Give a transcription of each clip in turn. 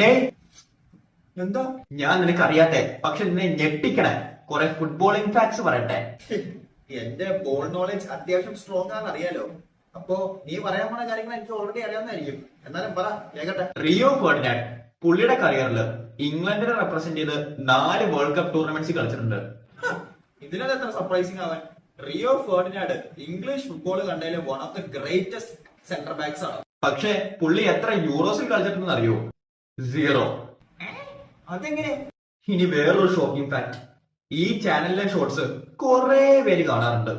Day. എന്താ? ഞാൻ നിനക്ക് അറിയാത്തെ. പക്ഷെ നിന്നെ ഞെട്ടിക്കണേ. കുറെ ഫുട്ബോളിംഗ് ഫാക്ട്സ് പറയട്ടെ. എന്റെ ബോൾ നോളജ് അത്യാവശ്യം സ്ട്രോങ് ആണെന്ന് അറിയാലോ. അപ്പോ നീ പറയാൻ പോണ കാര്യങ്ങൾ എനിക്ക് ഓൾറെഡി അറിയാവുന്നതായിരിക്കും. എന്നാലും പറ കേക്കട്ടെ. റിയോ ഫെർഡിനാൻഡ് പുള്ളിയുടെ കരിയറിൽ ഇംഗ്ലണ്ടിനെ റെപ്രസെന്റ് ചെയ്ത് നാല് വേൾഡ് കപ്പ് ടൂർണമെന്റ്സ് കളിച്ചിട്ടുണ്ട്. ഇതിനകത്ത് എത്ര സർപ്രൈസിംഗ് ആവാൻ? Rio Ferdinand English football കണ്ടതിലെ one of the greatest centre backs ആണ്. പക്ഷെ പുള്ളി എത്ര യൂറോസിൽ കളിച്ചിട്ടുണ്ടെന്ന് അറിയോ? സീറോ അതെങ്ങനെ? ഇനി വേറൊരു ഷോക്കിംഗ് ഫാക്ട് ഈ ചാനലിലെ ഷോർട്സ് കുറെ പേര് കാണാറുണ്ട്.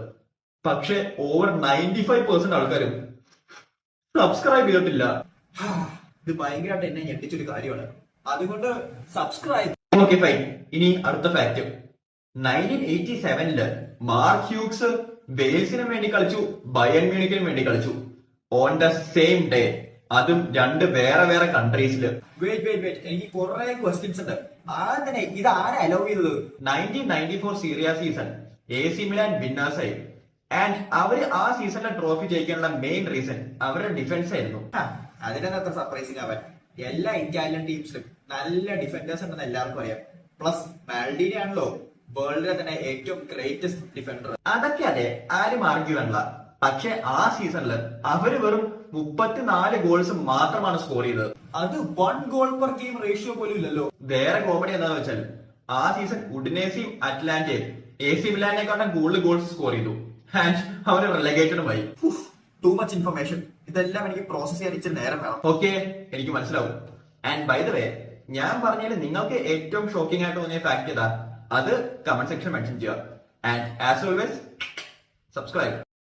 പക്ഷെ ഓവർ നയന്റി ഫൈവ് പെർസെന്റ് ആൾക്കാരും സബ്സ്ക്രൈബ് ചെയ്തിട്ടില്ല. ഇത് ഭയങ്കരമായിട്ട് എന്നെ ഞെട്ടിച്ചൊരു കാര്യമാണ്. അതുകൊണ്ട് സബ്സ്ക്രൈബ് ഓക്കെ ഫൈൻ ഇനി അടുത്ത ഫാക്ട് നയന്റീൻ എയ്റ്റി സെവനിൽ മാർക്ക് ഹ്യൂക്സ് വെയിൽസിന് വേണ്ടി കളിച്ചു ബയൻ മ്യൂണിക്കിന് വേണ്ടി കളിച്ചു. ഓൺ ദ സെയിം ഡേ അതും രണ്ട് വേറെ വേറെ കൺട്രീസിൽ വെയിറ്റ് വെയിറ്റ് വെയിറ്റ് എനിക്ക് കുറെ ക്വസ്റ്റ്യൻസ് ഉണ്ട്. ആദ്യം ഇത് ആരാ അലോ ചെയ്തത്? Nineteen ninety four Serie season A C Milan ആയി. ആൻഡ് അവർ ആ സീസണിലെ ട്രോഫി ജയിക്കാനുള്ള മെയിൻ റീസൺ അവരുടെ ഡിഫൻസ് ആയിരുന്നു. അതിനെന്താ അത്ര സർപ്രൈസിംഗ് ആവാൻ എല്ലാ ഇറ്റാലിയൻ ടീംസിലും നല്ല ഡിഫൻഡേഴ്സ് ഉണ്ടെന്ന് എല്ലാവർക്കും അറിയാം. പ്ലസ് മാൽഡീനി ആണല്ലോ വേൾഡിലെ തന്നെ ഏറ്റവും ഗ്രേറ്റസ്റ്റ് ഡിഫൻഡർ അതൊക്കെ അതെ ആരും ആർഗ്യൂ വേണ്ട. പക്ഷെ ആ സീസണിൽ അവർ വെറും മുപ്പത്തിനാല് ഗോൾസ് മാത്രമാണ് സ്കോർ ചെയ്തത്. അത് one goal per game ratio പോലും ഇല്ലല്ലോ. വേറെ കോമഡി എന്താന്ന് വെച്ചാൽ ആ സീസൺ ഉഡിനേസിയും അറ്റ്ലാന്റയും എ സി മിലാനേക്കാളും കൂടുതൽ ഗോൾസ് സ്കോർ ചെയ്തു. ആൻഡ് അവർ റിലഗേറ്റഡുമായി ടു മച്ച് ഇൻഫർമേഷൻ ഇതെല്ലാം എനിക്ക് പ്രോസസ് ചെയ്യാൻ ഇച്ചിരി നേരം വേണം. ഓക്കെ എനിക്ക് മനസ്സിലാവും. ആൻഡ് ബൈ ദ വേ ഞാൻ പറഞ്ഞതിൽ നിങ്ങൾക്ക് ഏറ്റവും ഷോക്കിംഗ് ആയിട്ട് തോന്നിയ ഫാക്ട് ഏതാ? അത് കമന്റ് സെക്ഷൻ മെൻഷൻ ചെയ്യുക. And as always subscribe